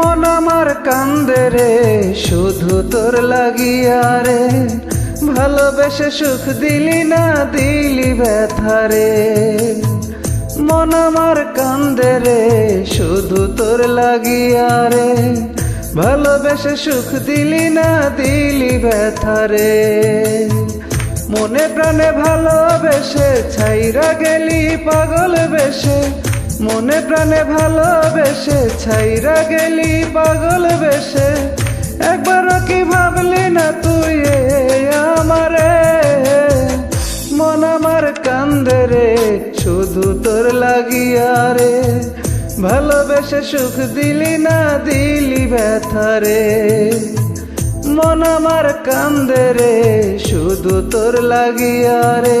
আমার কান্দে রে, শুধু তোর লাগিয়া রে। ভালোবেসে সুখ দিলি না, দিলি ব্যথা রে। মন আমার কান্দে রে, শুধু তোর লাগিয়া রে। ভালোবেসে সুখ দিলি না, দিলি ব্যথা রে। মনে প্রাণে ভালোবেসে, ছাইরা গেলি পাগল বেশে। মনে প্রাণে ভালোবেসে ছাইরা গেলি পাগল বেশে। একবারও কি ভাবলি না তুই আমারে? মন আমার কান্দে রে, শুধু তোর লাগিয়া রে। ভালোবেসে সুখ দিলি না দিলি ব্যথা রে। মন আমার কান্দে রে, শুধু তোর লাগিয়া রে।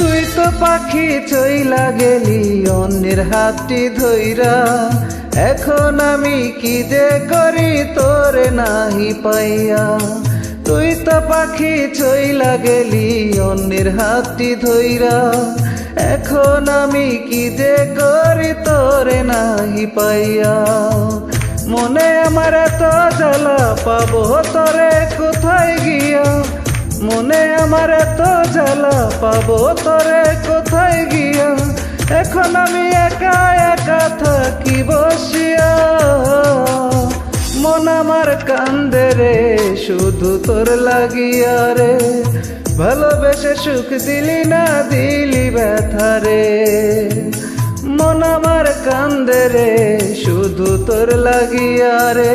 তুই তো পাখি চইলা গেলি, অন্যের হাতটি ধইরা। এখন আমি কি যে করি, তোরে নাহি পাইয়া। তুই তো পাখি চইলা গেলি, অন্যের হাতটি ধইরা। এখন আমি কি যে করি, তোরে নাহি পাইয়া। মনে আমার এত জ্বালা, পাবো তোরে কোথায় গিয়া? মনে আমার এত জ্বালা, পাবো তোরে কোথায় গিয়া? এখন আমি একা একা থাকি বসিয়া। মন আমার কান্দে রে, শুধু তোর লাগিয়া রে। ভালোবেসে সুখ দিলি না দিলি ব্যথা রে। মন আমার কান্দে রে, শুধু তোর লাগিয়া রে।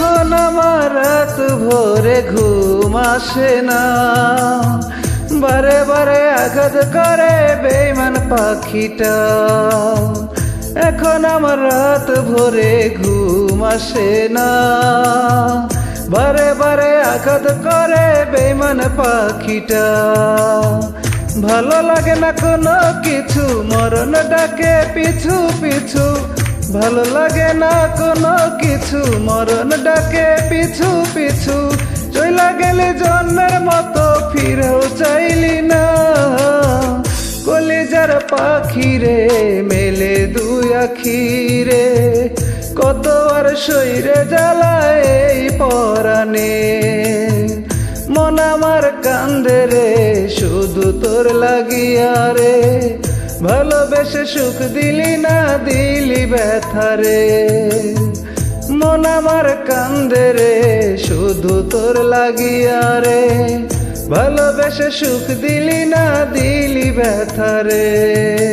এখন আমার রাত ভোরে ঘুম আসে না। বারে বারে আঘাত করে বেমান পাখিটা। এখন আমার রাত ভোরে ঘুম আসে না। বারে বারে আঘাত করে বেমান পাখিটা। ভালো লাগে না কোনো কিছু, মরণ ডাকে পিছু পিছু। ভালো লাগে না কোনো কিছু, মরণ ডাকে পিছু পিছু। চইলা গেলে জন্মের মতো ফিরেও চাইলি না। কলিজার পাখি রে মেলে দুই আখি রে কত আর শৈরে জ্বালায় এই পরাণে। মন আমার কান্দে রে, শুধু তোর লাগিয়া রে। ভালোবেসে সুখ দিলি না, দিলি ব্যথারে মন আমার কান্দে রে, শুধু তোর লাগিয়া রে। ভালোবেসে সুখ দিলি না, দিলি ব্যথা রে।